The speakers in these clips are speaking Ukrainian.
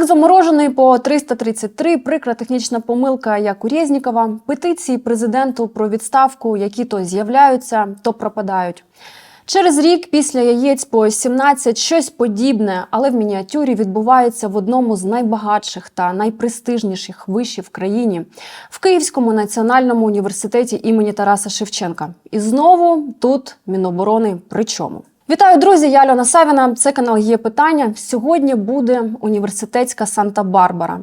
Хек заморожений по 333, прикра технічна помилка як у Резнікова, петиції президенту про відставку, які то з'являються, то пропадають. Через рік після яєць по 17 щось подібне, але в мініатюрі відбувається в одному з найбагатших та найпрестижніших вишів в країні в Київському національному університеті імені Тараса Шевченка. І знову тут Міноборони при чому? Вітаю, друзі! Я Альона Савіна. Це канал є питання. Сьогодні буде університетська Санта-Барбара.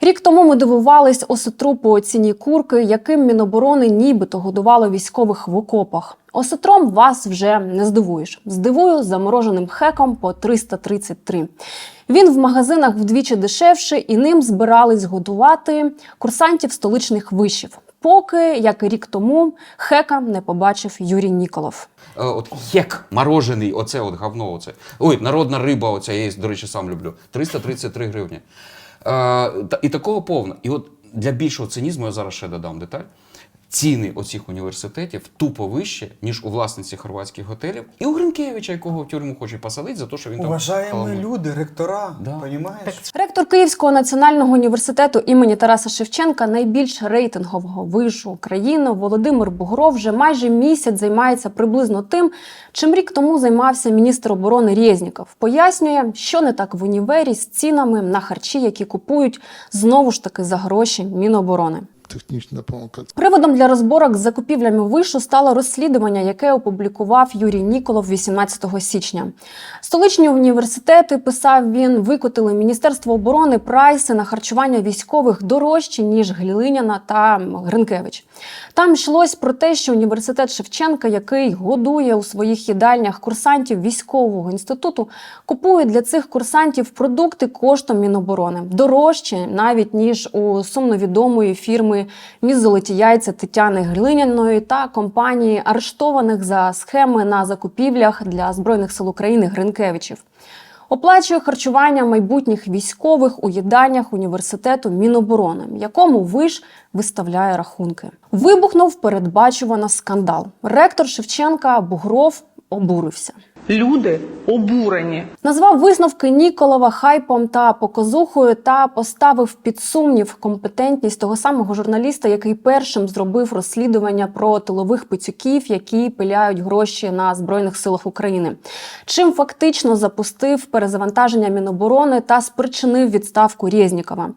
Рік тому ми дивувались осетру по ціні курки, яким Міноборони нібито годувало військових в окопах. Осетром вас вже не здивуєш. Здивую замороженим хеком по 333. Він в магазинах вдвічі дешевше, і ним збирались годувати курсантів столичних вишів. Поки, як рік тому, хека не побачив Юрій Ніколов. Е, От хек морожений, оце от говно. Оце. Ой, народна риба, оця я її, до речі, сам люблю. 333 гривні. Е, та, і такого повно. І от для більшого цинізму я зараз ще додам деталь. Ціни оцих університетів тупо вище, ніж у власниці хорватських готелів, і у Гринкевича, якого в тюрму хоче посадити за те, що він там. Уважаємо халаву. люди, ректора, Да. понімаєш? Ректор Київського національного університету імені Тараса Шевченка, найбільш рейтингового вишу України, Володимир Бугров вже майже місяць займається приблизно тим, чим рік тому займався міністр оборони Резніков. Пояснює, що не так в універі з цінами на харчі, які купують знову ж таки за гроші Міноборони. Технічна помилка. Приводом для розборок з закупівлями вишу стало розслідування, яке опублікував Юрій Ніколов 18 січня. Столичні університети, писав він, викотили Міністерство оборони прайси на харчування військових дорожчі, ніж Глілиняна та Гринкевич. Там йшлось про те, що університет Шевченка, який годує у своїх їдальнях курсантів військового інституту, купує для цих курсантів продукти коштом Міноборони дорожче навіть ніж у сумновідомої фірми Міс Золоті яйця Тетяни Глиняної та компанії, арештованих за схеми на закупівлях для збройних сил України Гринкевичів. Оплачує харчування майбутніх військових у їдальнях університету Міноборони, якому виш виставляє рахунки. Вибухнув передбачувано скандал. Ректор Шевченка Бугров обурився. Люди обурені. Назвав висновки Ніколова хайпом та показухою та поставив під сумнів компетентність того самого журналіста, який першим зробив розслідування про тилових пицюків, які пиляють гроші на збройних силах України. Чим фактично запустив перезавантаження Міноборони та спричинив відставку Резнікова.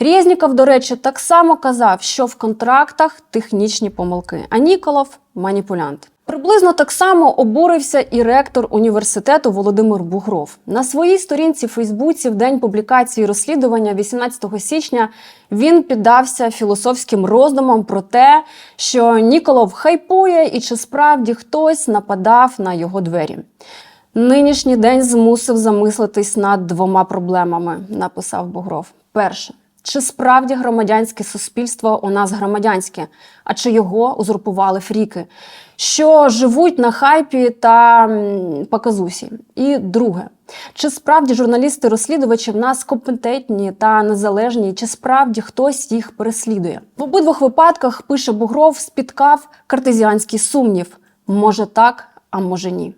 Резніков, до речі, так само казав, що в контрактах технічні помилки, а Ніколов маніпулянт. Приблизно так само обурився і ректор університету Володимир Бугров. На своїй сторінці Фейсбуці в день публікації розслідування 18 січня він піддався філософським роздумам про те, що Ніколов хайпує і чи справді хтось нападав на його двері. Нинішній день змусив замислитись над двома проблемами, написав Бугров. Перше. Чи справді громадянське суспільство у нас громадянське, а чи його узурпували фріки, що живуть на хайпі та показусі? І друге, чи справді журналісти-розслідувачі в нас компетентні та незалежні, чи справді хтось їх переслідує? В обидвох випадках пише Бугров, спіткав картезіанський сумнів: може так, а може ні.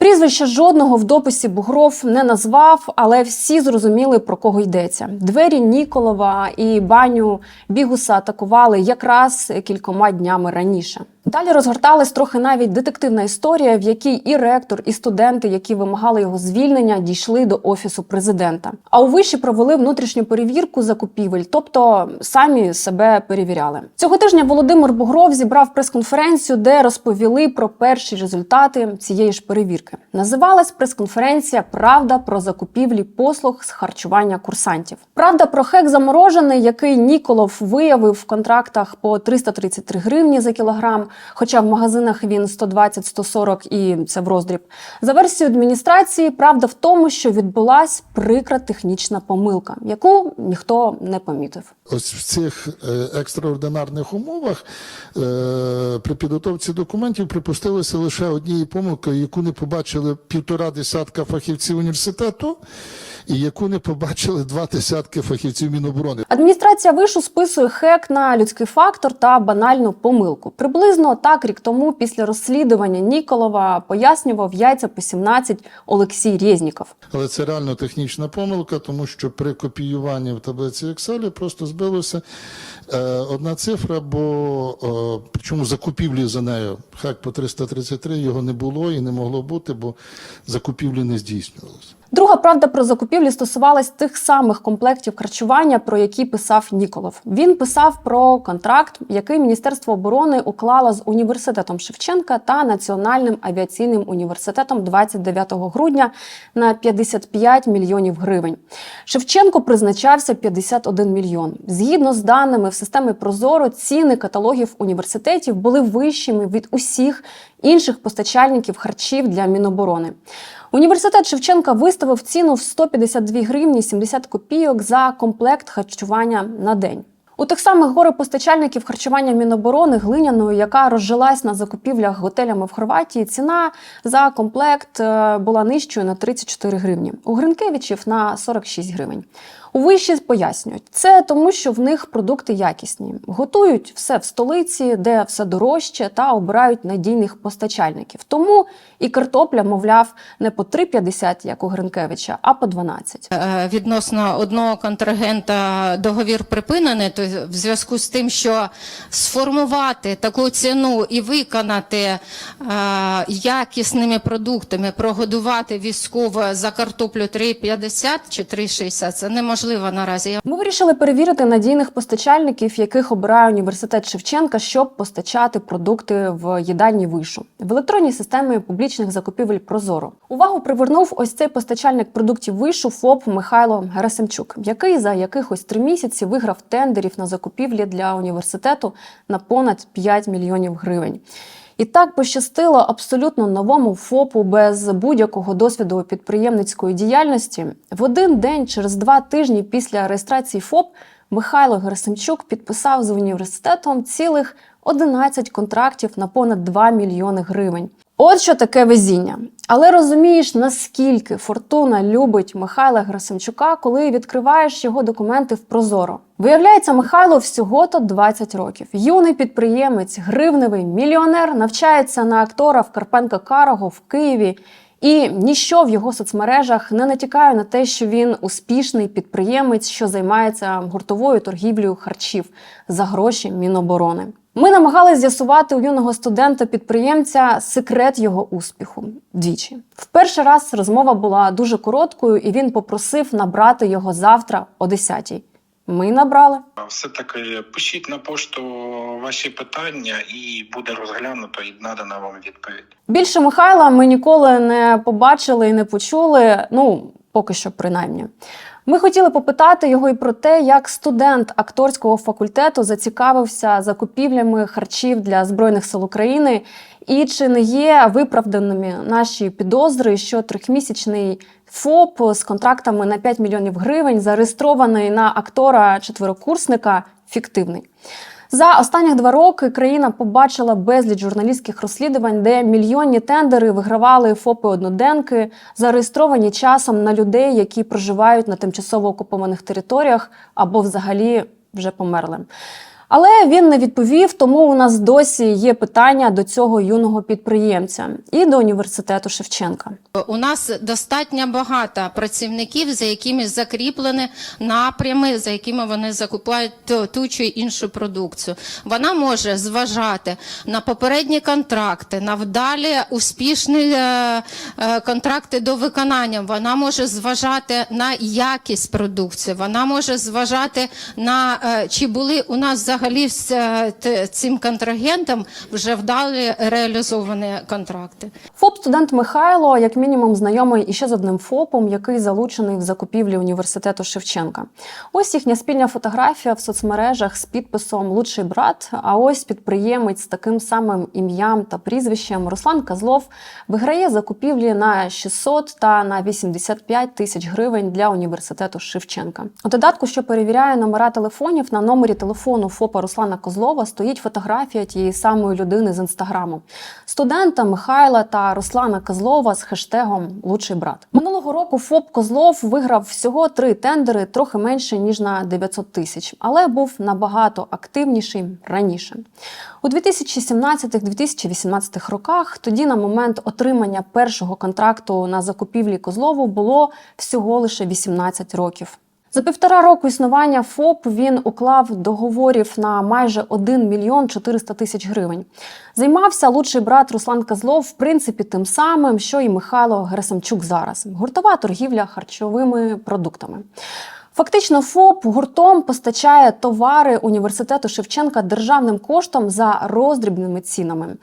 Прізвища жодного в дописі Бугров не назвав, але всі зрозуміли про кого йдеться. Двері Ніколова і баню Бігуса атакували якраз кількома днями раніше. Далі розгорталась трохи навіть детективна історія, в якій і ректор, і студенти, які вимагали його звільнення, дійшли до офісу президента. А у виші провели внутрішню перевірку закупівель, тобто самі себе перевіряли. Цього тижня Володимир Бугров зібрав прес-конференцію, де розповіли про перші результати цієї ж перевірки. Називалась прес-конференція Правда про закупівлі послуг з харчування курсантів. Правда про хек заморожений, який Ніколов виявив в контрактах по 333 гривні за кілограм, хоча в магазинах він 120-140 і це в роздріб. За версією адміністрації, правда в тому, що відбулась прикра технічна помилка, яку ніхто не помітив. Ось в цих е, екстраординарних умовах е, при підготовці документів припустилося лише однієї помилки, яку не побачив побачили півтора десятка фахівців університету, і яку не побачили два десятки фахівців Міноборони. Адміністрація вишу списує хек на людський фактор та банальну помилку. Приблизно так рік тому, після розслідування Ніколова, пояснював яйця по 17 Олексій Резніков. Але це реально технічна помилка, тому що при копіюванні в таблиці Excel просто збилося одна цифра, бо е, причому закупівлі за нею хак по 333 його не було і не могло бути, бо закупівлі не здійснювалося. Друга правда про закупівлі стосувалась тих самих комплектів харчування, про які писав Ніколов. Він писав про контракт, який Міністерство оборони уклало з університетом Шевченка та Національним авіаційним університетом 29 грудня на 55 мільйонів гривень. Шевченко призначався 51 мільйон. Згідно з даними в системі Прозоро, ціни каталогів університетів були вищими від усіх інших постачальників харчів для Міноборони. Університет Шевченка виставив ціну в 152 гривні 70 копійок за комплект харчування на день. У тих самих горе-постачальників харчування Міноборони глиняною, яка розжилась на закупівлях готелями в Хорватії, ціна за комплект е, була нижчою на 34 гривні. У Гринкевичів на 46 гривень. У виші пояснюють, це тому, що в них продукти якісні. Готують все в столиці, де все дорожче, та обирають надійних постачальників. Тому і картопля, мовляв, не по 3,50, як у Гринкевича, а по 12. Е, відносно одного контрагента договір припинений, то в зв'язку з тим, що сформувати таку ціну і виконати е, якісними продуктами, прогодувати військово за картоплю 3,50 чи 3,60, це неможливо наразі. Ми вирішили перевірити надійних постачальників, яких обирає університет Шевченка, щоб постачати продукти в їдальні вишу в електронній системі публічних закупівель Прозоро. Увагу привернув ось цей постачальник продуктів вишу ФОП Михайло Герасимчук, який за якихось три місяці виграв тендерів на закупівлі для університету на понад 5 мільйонів гривень. І так пощастило абсолютно новому ФОПу без будь-якого досвіду підприємницької діяльності. В один день, через два тижні після реєстрації ФОП, Михайло Герасимчук підписав з університетом цілих 11 контрактів на понад 2 мільйони гривень. От що таке везіння. Але розумієш, наскільки фортуна любить Михайла Герасимчука, коли відкриваєш його документи в Прозоро. Виявляється, Михайло всього-то 20 років. Юний підприємець, гривневий мільйонер, навчається на актора в Карпенка Карого в Києві. І ніщо в його соцмережах не натякає на те, що він успішний підприємець, що займається гуртовою торгівлею харчів за гроші Міноборони. Ми намагалися з'ясувати у юного студента-підприємця секрет його успіху двічі. В перший раз розмова була дуже короткою, і він попросив набрати його завтра о 10-й. Ми набрали. Все-таки пишіть на пошту ваші питання і буде розглянуто і надана вам відповідь. Більше Михайла ми ніколи не побачили і не почули. Ну, поки що, принаймні. Ми хотіли попитати його і про те, як студент акторського факультету зацікавився закупівлями харчів для збройних сил України, і чи не є виправданими наші підозри, що трьохмісячний ФОП з контрактами на 5 мільйонів гривень зареєстрований на актора четверокурсника фіктивний. За останні два роки країна побачила безліч журналістських розслідувань, де мільйонні тендери вигравали ФОПи одноденки, зареєстровані часом на людей, які проживають на тимчасово окупованих територіях або взагалі вже померли. Але він не відповів, тому у нас досі є питання до цього юного підприємця і до університету Шевченка. У нас достатньо багато працівників, за якими закріплені напрями, за якими вони закупають ту, чи іншу продукцію. Вона може зважати на попередні контракти, на вдалі успішні е, е, контракти до виконання. Вона може зважати на якість продукції. Вона може зважати на е, чи були у нас взагалі е, цим контрагентом вже вдалі реалізовані контракти. ФОП студент Михайло, як мінімум, знайомий іще з одним ФОПом, який залучений в закупівлі університету Шевченка. Ось їхня спільна фотографія в соцмережах з підписом Лучший брат. А ось підприємець з таким самим ім'ям та прізвищем Руслан Козлов виграє закупівлі на 600 та на 85 тисяч гривень для університету Шевченка. У додатку, що перевіряє номера телефонів на номері телефону ФОП ФОПа Руслана Козлова стоїть фотографія тієї самої людини з інстаграму студента Михайла та Руслана Козлова з хештегом Лучший брат. Минулого року ФОП Козлов виграв всього три тендери, трохи менше ніж на 900 тисяч, але був набагато активніший раніше. У 2017-2018 роках, тоді на момент отримання першого контракту на закупівлі Козлову було всього лише 18 років. За півтора року існування ФОП він уклав договорів на майже 1 мільйон 400 тисяч гривень. Займався лучший брат Руслан Козлов, в принципі, тим самим, що і Михайло Герасимчук зараз. Гуртова торгівля харчовими продуктами. Фактично, ФОП гуртом постачає товари університету Шевченка державним коштом за роздрібними цінами.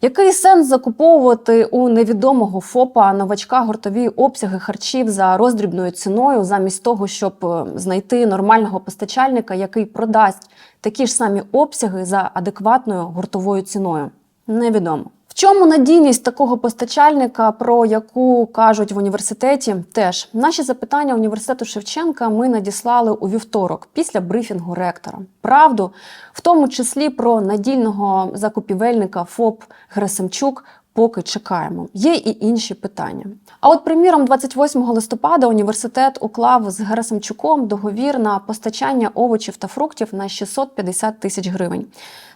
Який сенс закуповувати у невідомого ФОПа новачка гуртові обсяги харчів за роздрібною ціною, замість того, щоб е, знайти нормального постачальника, який продасть такі ж самі обсяги за адекватною гуртовою ціною? Невідомо. В чому надійність такого постачальника, про яку кажуть в університеті? Теж наші запитання університету Шевченка ми надіслали у вівторок після брифінгу ректора. Правду, в тому числі про надійного закупівельника ФОП Гресимчук. Поки чекаємо, є і інші питання. А от, приміром, 28 листопада університет уклав з Герасимчуком договір на постачання овочів та фруктів на 650 тисяч гривень.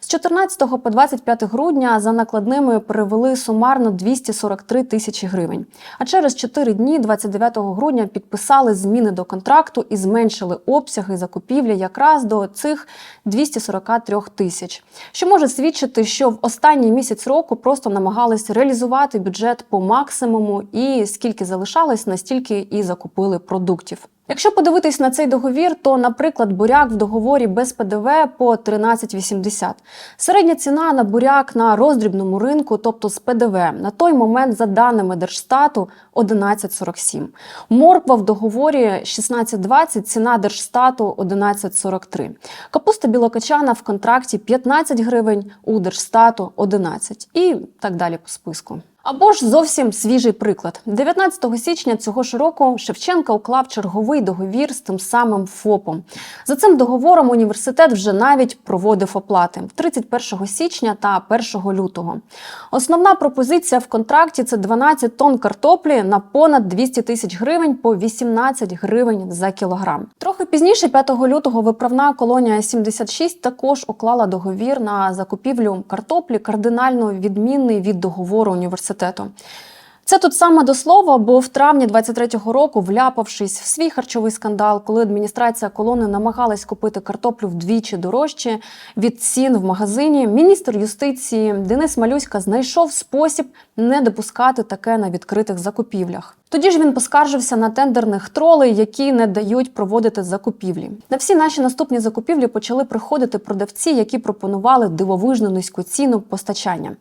З 14 по 25 грудня за накладними перевели сумарно 243 тисячі гривень. А через 4 дні, 29 грудня, підписали зміни до контракту і зменшили обсяги закупівлі якраз до цих 243 тисяч. Що може свідчити, що в останній місяць року просто намагались реалізувати бюджет по максимуму, і скільки залишалось, настільки і закупили продуктів. Якщо подивитись на цей договір, то, наприклад, буряк в договорі без ПДВ по 13,80. Середня ціна на буряк на роздрібному ринку, тобто з ПДВ, на той момент, за даними Держстату, 11,47. Морква в договорі 16,20, ціна Держстату 11,43. Капуста білокачана в контракті 15 гривень, у Держстату 11 і так далі по списку. Або ж зовсім свіжий приклад. 19 січня цього ж року Шевченка уклав черговий договір з тим самим ФОПом. За цим договором університет вже навіть проводив оплати 31 січня та 1 лютого. Основна пропозиція в контракті це 12 тонн картоплі на понад 200 тисяч гривень по 18 гривень за кілограм. Трохи пізніше, 5 лютого, виправна колонія 76 також уклала договір на закупівлю картоплі, кардинально відмінний від договору університету. Це тут саме до слова, бо в травні 23-го року, вляпавшись в свій харчовий скандал, коли адміністрація колони намагалась купити картоплю вдвічі дорожче від цін в магазині, міністр юстиції Денис Малюська знайшов спосіб не допускати таке на відкритих закупівлях. Тоді ж він поскаржився на тендерних тролей, які не дають проводити закупівлі. На всі наші наступні закупівлі почали приходити продавці, які пропонували дивовижно низьку ціну постачання.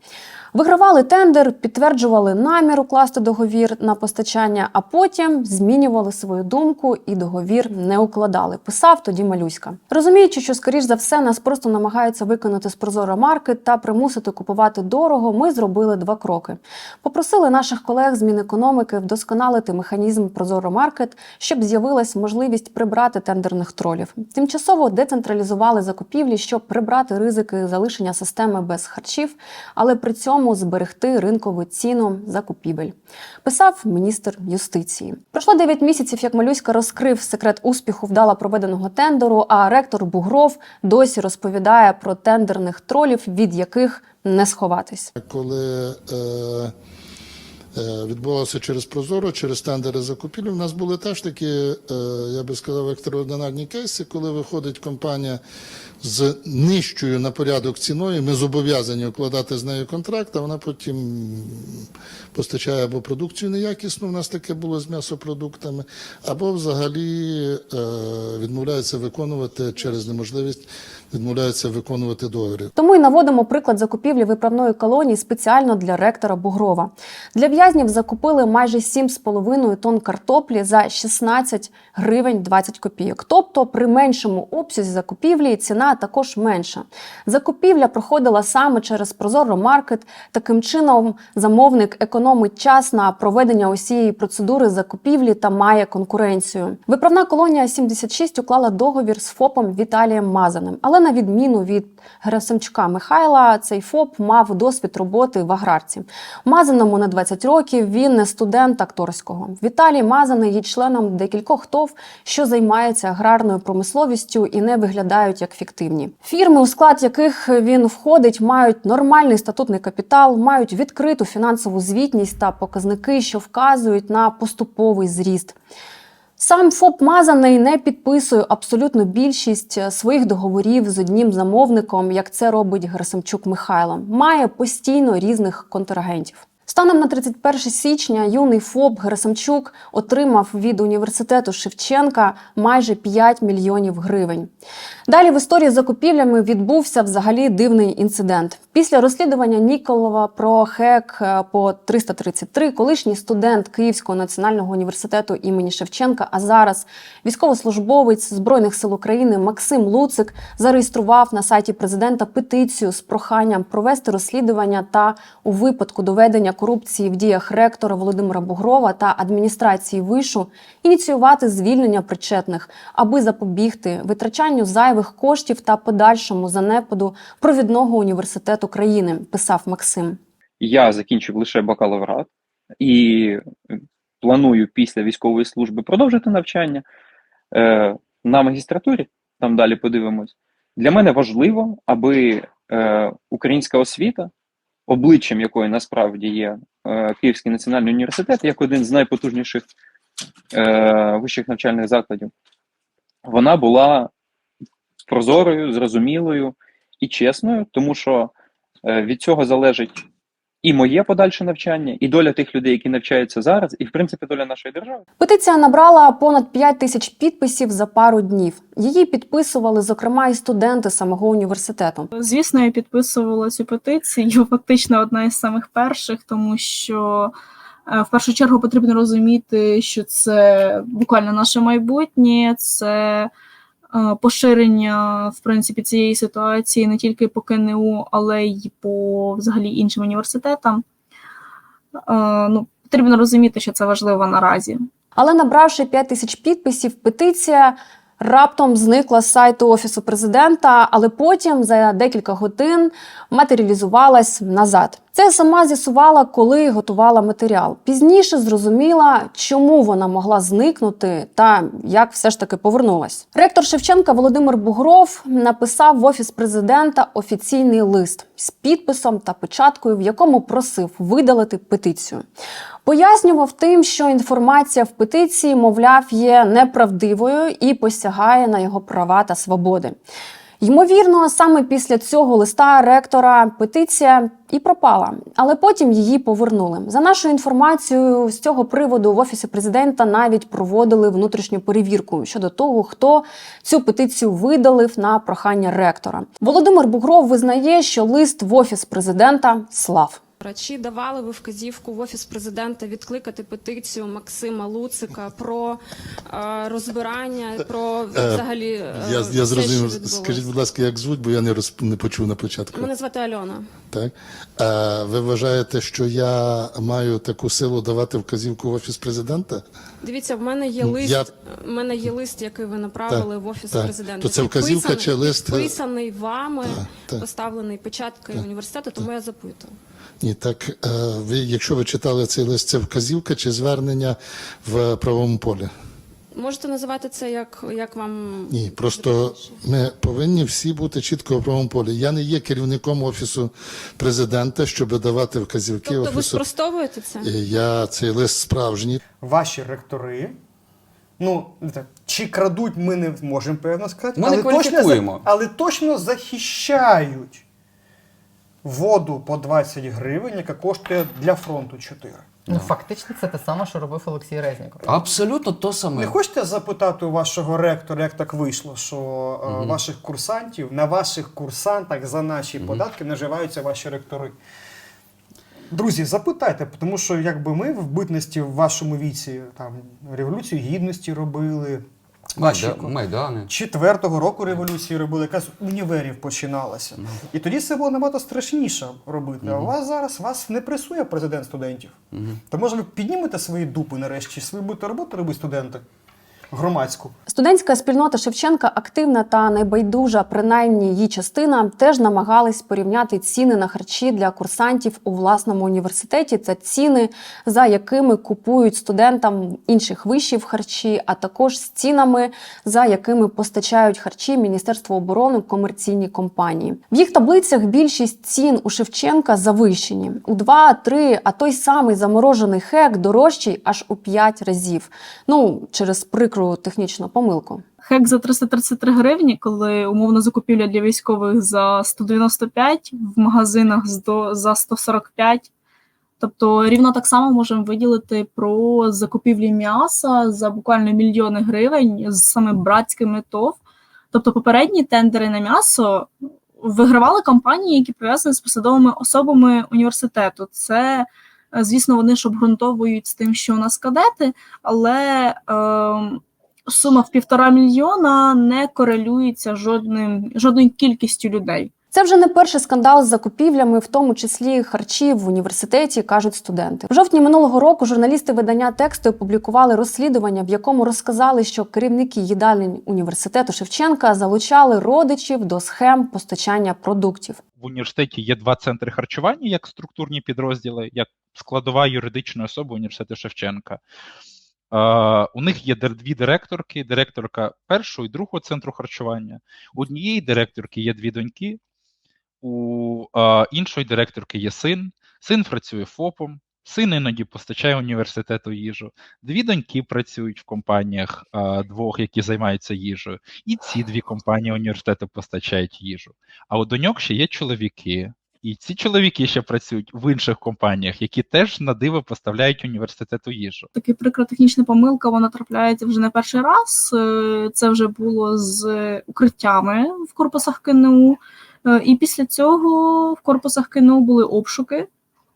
Вигравали тендер, підтверджували намір укласти договір на постачання, а потім змінювали свою думку і договір не укладали. Писав тоді Малюська. Розуміючи, що скоріш за все нас просто намагаються виконати з Прозоро маркет та примусити купувати дорого, ми зробили два кроки. Попросили наших колег з Мінекономіки вдосконалити механізм Прозоро маркет, щоб з'явилась можливість прибрати тендерних тролів. Тимчасово децентралізували закупівлі, щоб прибрати ризики залишення системи без харчів, але при цьому зберегти ринкову ціну закупівель. Писав міністр юстиції. Пройшло 9 місяців, як Малюська розкрив секрет успіху вдало проведеного тендеру. А ректор Бугров досі розповідає про тендерних тролів, від яких не сховатись. Коли е, е, відбувалося через Прозоро, через тендери закупівлі, у нас були теж такі, е, я би сказав, екстраординарні кейси, коли виходить компанія з нижчою на порядок ціною, ми зобов'язані укладати з нею контракт, а вона потім постачає або продукцію неякісну, у нас таке було з м'ясопродуктами, або взагалі е, відмовляється виконувати через неможливість відмовляється виконувати договори. Тому й наводимо приклад закупівлі виправної колонії спеціально для ректора Бугрова. Для політв'язнів закупили майже 7,5 тонн картоплі за 16 гривень 20 копійок. Тобто при меншому обсязі закупівлі ціна також менша. Закупівля проходила саме через Прозоро Маркет. Таким чином замовник економить час на проведення усієї процедури закупівлі та має конкуренцію. Виправна колонія 76 уклала договір з ФОПом Віталієм Мазаним, але на відміну від Герасимчука Михайла, цей ФОП мав досвід роботи в аграрці. Мазаному на 20 років він студент акторського. Віталій Мазаний є членом декількох ТОВ, що займаються аграрною промисловістю і не виглядають як фіктивні. Фірми, у склад яких він входить, мають нормальний статутний капітал, мають відкриту фінансову звітність та показники, що вказують на поступовий зріст. Сам ФОП Мазаний не підписує абсолютно більшість е, своїх договорів з одним замовником, як це робить Герасимчук Михайло. Має постійно різних контрагентів. Станом на 31 січня юний ФОП Герасимчук отримав від університету Шевченка майже 5 мільйонів гривень. Далі в історії з закупівлями відбувся взагалі дивний інцидент. Після розслідування Ніколова про хек е, по 333 колишній студент Київського національного університету імені Шевченка, а зараз військовослужбовець Збройних сил України Максим Луцик зареєстрував на сайті президента петицію з проханням провести розслідування та у випадку доведення корупції в діях ректора Володимира Бугрова та адміністрації вишу ініціювати звільнення причетних, аби запобігти витрачанню зайвих коштів та подальшому занепаду провідного університету країни, писав Максим. Я закінчив лише бакалаврат і планую після військової служби продовжити навчання е, на магістратурі. Там далі подивимось. Для мене важливо, аби е, українська освіта, обличчям якої насправді є е, Київський національний університет, як один з найпотужніших е, вищих навчальних закладів, вона була прозорою, зрозумілою і чесною, тому що е, від цього залежить і моє подальше навчання, і доля тих людей, які навчаються зараз, і в принципі доля нашої держави. Петиція набрала понад 5 тисяч підписів за пару днів. Її підписували, зокрема, і студенти самого університету. Звісно, я підписувала цю петицію. Фактично одна із самих перших, тому що е, в першу чергу потрібно розуміти, що це буквально наше майбутнє, це поширення в принципі цієї ситуації не тільки по КНУ, але й по взагалі іншим університетам. Е, Ну, потрібно розуміти, що це важливо наразі. Але набравши 5 тисяч підписів, петиція раптом зникла з сайту офісу президента, але потім за декілька годин матеріалізувалась назад. Це сама з'ясувала, коли готувала матеріал. Пізніше зрозуміла, чому вона могла зникнути та як все ж таки повернулась. Ректор Шевченка Володимир Бугров написав в офіс президента офіційний лист з підписом та печаткою, в якому просив видалити петицію. Пояснював тим, що інформація в петиції, мовляв, є неправдивою і посягає на його права та свободи. Ймовірно, саме після цього листа ректора петиція і пропала, але потім її повернули. За нашою інформацією, з цього приводу в офісі президента навіть проводили внутрішню перевірку щодо того, хто цю петицію видалив на прохання ректора. Володимир Бугров визнає, що лист в офіс президента слав. Чи давали ви вказівку в офіс президента відкликати петицію Максима Луцика про е, розбирання, про взагалі е, Я, я зрозумів. Скажіть, будь ласка, як звуть, бо я не роз, не почув на початку. Мене звати Альона. Так? А ви вважаєте, що я маю таку силу давати вказівку в офіс президента? Дивіться, в мене є лист. я- В мене є лист, який ви направили Так, в офіс так. президента. То це вказівка чи лист? підписаний вами, Так, так. поставлений печаткою університету, тому я запитую. Ні, так е, ви, якщо ви читали цей лист, це вказівка чи звернення в правовому полі? Можете називати це як, як вам Ні, просто ми повинні всі бути чітко в правовому полі. Я не є керівником офісу президента, щоб давати вказівки Тобто ви спростовуєте це? Е, Я цей лист справжній. ваші ректори. Ну, так, чи крадуть, ми не можемо певно сказати, Ми не точно, але точно захищають воду по 20 гривень, яка коштує для фронту 4. Ну, фактично, це те саме, що робив Олексій Резніков. Абсолютно то саме. Не хочете запитати у вашого ректора, як так вийшло, що е, ваших курсантів на ваших курсантах за наші податки наживаються ваші ректори? Друзі, запитайте, тому що якби ми в битності в вашому віці там революцію гідності робили. Майда, Майдани. Четвертого року революції робили, яка універів починалася. І тоді це було набагато страшніше робити. А у вас зараз вас не пресує президент студентів. То може ви піднімете свої дупи нарешті, свою будете роботу робити студенти громадську. Студентська спільнота Шевченка активна та небайдужа, принаймні її частина, теж намагались порівняти ціни на харчі для курсантів у власному університеті. Це ціни, за якими купують студентам інших вишів харчі, а також з цінами, за якими постачають харчі Міністерство оборони комерційні компанії. В їх таблицях більшість цін у Шевченка завищені у 2-3, а той самий заморожений хек дорожчий аж у 5 разів. Ну через прикру технічну помилку. Хек за 333 гривні, коли умовна закупівля для військових за 195, в магазинах за 145. Тобто рівно так само можемо виділити про закупівлі м'яса за буквально мільйони гривень з саме братськими ТОВ. Тобто попередні тендери на м'ясо вигравали компанії, які пов'язані з посадовими особами університету. Це, е, звісно, вони ж обґрунтовують з тим, що у нас кадети, але ем, сума в півтора мільйона не корелюється жодним, жодною кількістю людей. Це вже не перший скандал з закупівлями, в тому числі харчів в університеті, кажуть студенти. В жовтні минулого року журналісти видання тексту опублікували розслідування, в якому розказали, що керівники їдальень університету Шевченка залучали родичів до схем постачання продуктів. в університеті є два центри харчування як структурні підрозділи, як складова юридичної особи університету Шевченка. Е, у них є дві директорки: директорка першого і другого центру харчування. У однієї директорки є дві доньки, у е, іншої директорки є син. Син працює ФОПом, син іноді постачає університету їжу. Дві доньки працюють в компаніях е, двох, які займаються їжею. І ці дві компанії університету постачають їжу. А у доньок ще є чоловіки. І ці чоловіки ще працюють в інших компаніях, які теж на диво поставляють університету їжу. Таки прикра технічна помилка, вона трапляється вже не перший раз. Е, Це вже було з укриттями в корпусах КНУ. Е, І після цього в корпусах КНУ були обшуки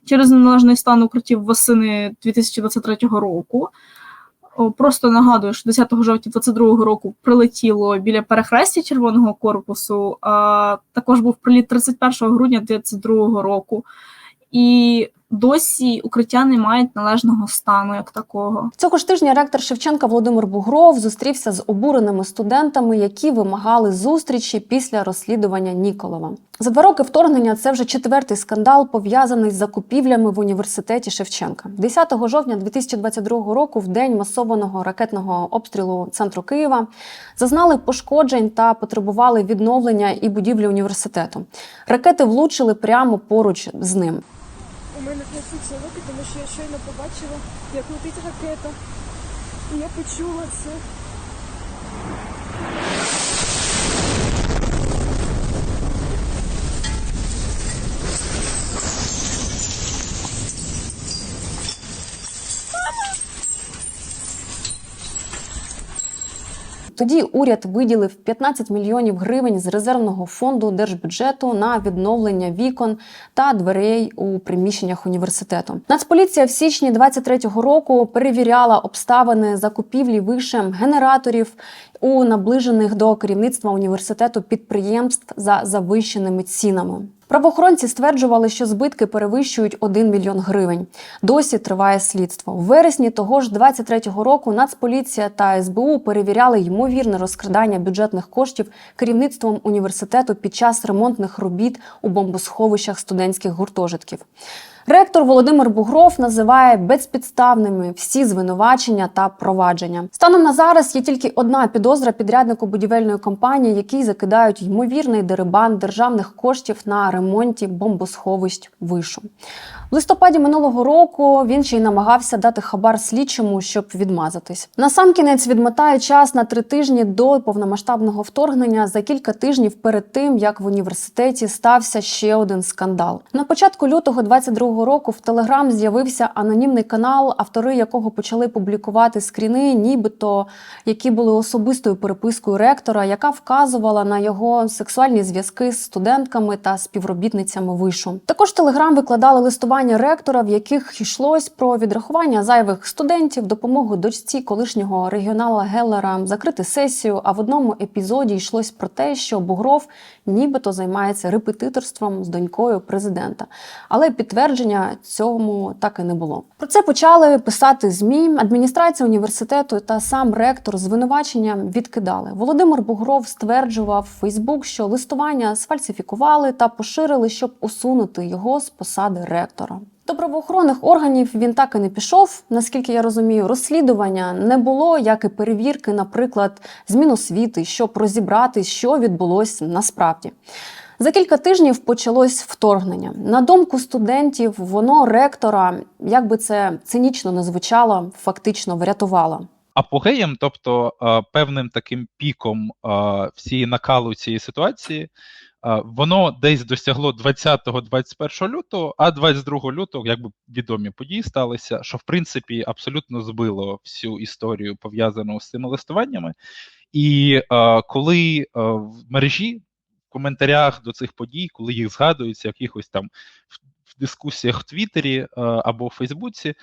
через неналежний стан укриттів восени 2023 року. Просто нагадую, що 10 жовтня 2022 року прилетіло біля перехрестя червоного корпусу, а також був приліт 31 грудня 2022 року. І досі укриття не мають належного стану як такого. Цього ж тижня ректор Шевченка Володимир Бугров зустрівся з обуреними студентами, які вимагали зустрічі після розслідування Ніколова. За два роки вторгнення це вже четвертий скандал, пов'язаний з закупівлями в університеті Шевченка. 10 жовтня 2022 року, в день масованого ракетного обстрілу центру Києва, зазнали пошкоджень та потребували відновлення і будівлі університету. Ракети влучили прямо поруч з ним. Мене трясуться руки, тому що я щойно побачила, як летить ракета. І я почула це. Тоді уряд виділив 15 мільйонів гривень з резервного фонду держбюджету на відновлення вікон та дверей у приміщеннях університету. Нацполіція в січні 23-го року перевіряла обставини закупівлі вишем генераторів у наближених до керівництва університету підприємств за завищеними цінами. Правоохоронці стверджували, що збитки перевищують 1 мільйон гривень. Досі триває слідство. У вересні того ж 23-го року Нацполіція та СБУ перевіряли ймовірне розкрадання бюджетних коштів керівництвом університету під час ремонтних робіт у бомбосховищах студентських гуртожитків. Ректор Володимир Бугров називає безпідставними всі звинувачення та провадження. Станом на зараз є тільки одна підозра підряднику будівельної компанії, який закидають ймовірний дерибан державних коштів на ремонті бомбосховищ вишу. В листопаді минулого року він ще й намагався дати хабар слідчому, щоб відмазатись. Насамкінець відмотає час на три тижні до повномасштабного вторгнення за кілька тижнів перед тим, як в університеті стався ще один скандал. На початку лютого 22 року в Телеграм з'явився анонімний канал, автори якого почали публікувати скріни, нібито які були особистою перепискою ректора, яка вказувала на його сексуальні зв'язки з студентками та співробітницями вишу. Також Телеграм викладали листування ректора, в яких йшлось про відрахування зайвих студентів, допомогу дочці колишнього регіонала Геллера закрити сесію. А в одному епізоді йшлось про те, що Бугров нібито займається репетиторством з донькою президента. Але підтвердження цьому так і не було. Про це почали писати змі. Адміністрація університету та сам ректор звинувачення відкидали. Володимир Бугров стверджував Фейсбук, що листування сфальсифікували та поширили, щоб усунути його з посади ректора. До правоохоронних органів він так і не пішов. Наскільки я розумію, розслідування не було, як і перевірки, наприклад, з Міносвіти, щоб розібрати, що відбулось насправді. За кілька тижнів почалось вторгнення. На думку студентів, воно ректора, як би це цинічно не звучало, фактично врятувало. Апогеєм, тобто е, певним таким піком е, всієї накалу цієї ситуації, е, воно десь досягло 20-21 лютого, а 22 лютого, якби відомі події сталися, що в принципі абсолютно збило всю історію пов'язану з цими листуваннями. І коли в мережі в коментарях до цих подій, коли їх згадуються, якихось там в, дискусіях в Твіттері або в Фейсбуці,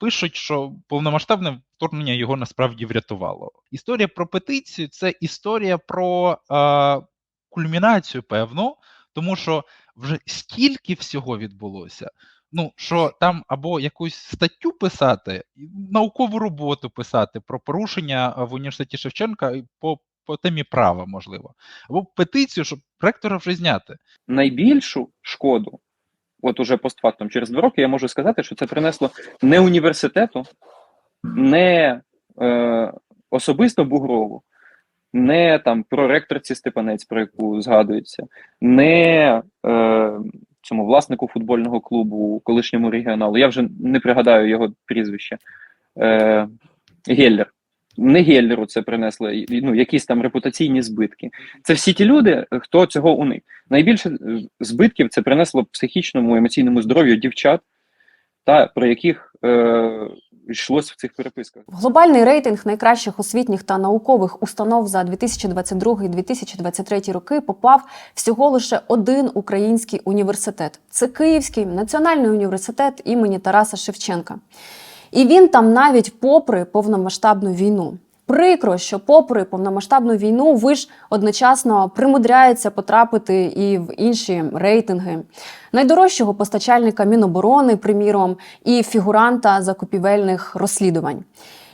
пишуть, що повномасштабне вторгнення його насправді врятувало. Історія про петицію це історія про е, кульмінацію, певно, тому що вже стільки всього відбулося. Ну, що там або якусь статтю писати, наукову роботу писати про порушення е, в університеті Шевченка по, по темі права, можливо, або петицію, щоб ректора вже зняти. найбільшу шкоду, от уже постфактум, через два роки я можу сказати, що це принесло не університету, не е, особисто Бугрову, не там проректорці Степанець, про яку згадується, не е, цьому власнику футбольного клубу, колишньому регіоналу. Я вже не пригадаю його прізвище. Е, Геллер. Не Геллеру це принесло ну, якісь там репутаційні збитки. Це всі ті люди, хто цього уник. Найбільше е, збитків це принесло психічному емоційному здоров'ю дівчат, та про яких е, йшлось в цих переписках. Глобальний рейтинг найкращих освітніх та наукових установ за 2022-2023 роки попав всього лише один український університет. Це Київський національний університет імені Тараса Шевченка. І він там навіть попри повномасштабну війну. Прикро, що попри повномасштабну війну ви ж одночасно примудряється потрапити і в інші рейтинги найдорожчого постачальника Міноборони, приміром, і фігуранта закупівельних розслідувань.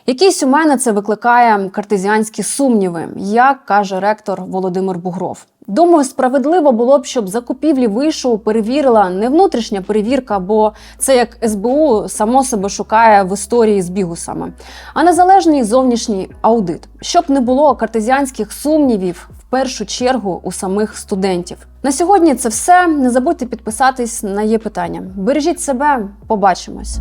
Якісь у мене це викликає картезіанські сумніви, як каже ректор Володимир Бугров. Думаю, справедливо було б, щоб закупівлі вишу перевірила не внутрішня перевірка, бо це як СБУ само себе шукає в історії з бігусами, а незалежний зовнішній аудит, щоб не було картезіанських сумнівів в першу чергу у самих студентів. На сьогодні це все. Не забудьте підписатись на є питання. Бережіть себе, побачимось.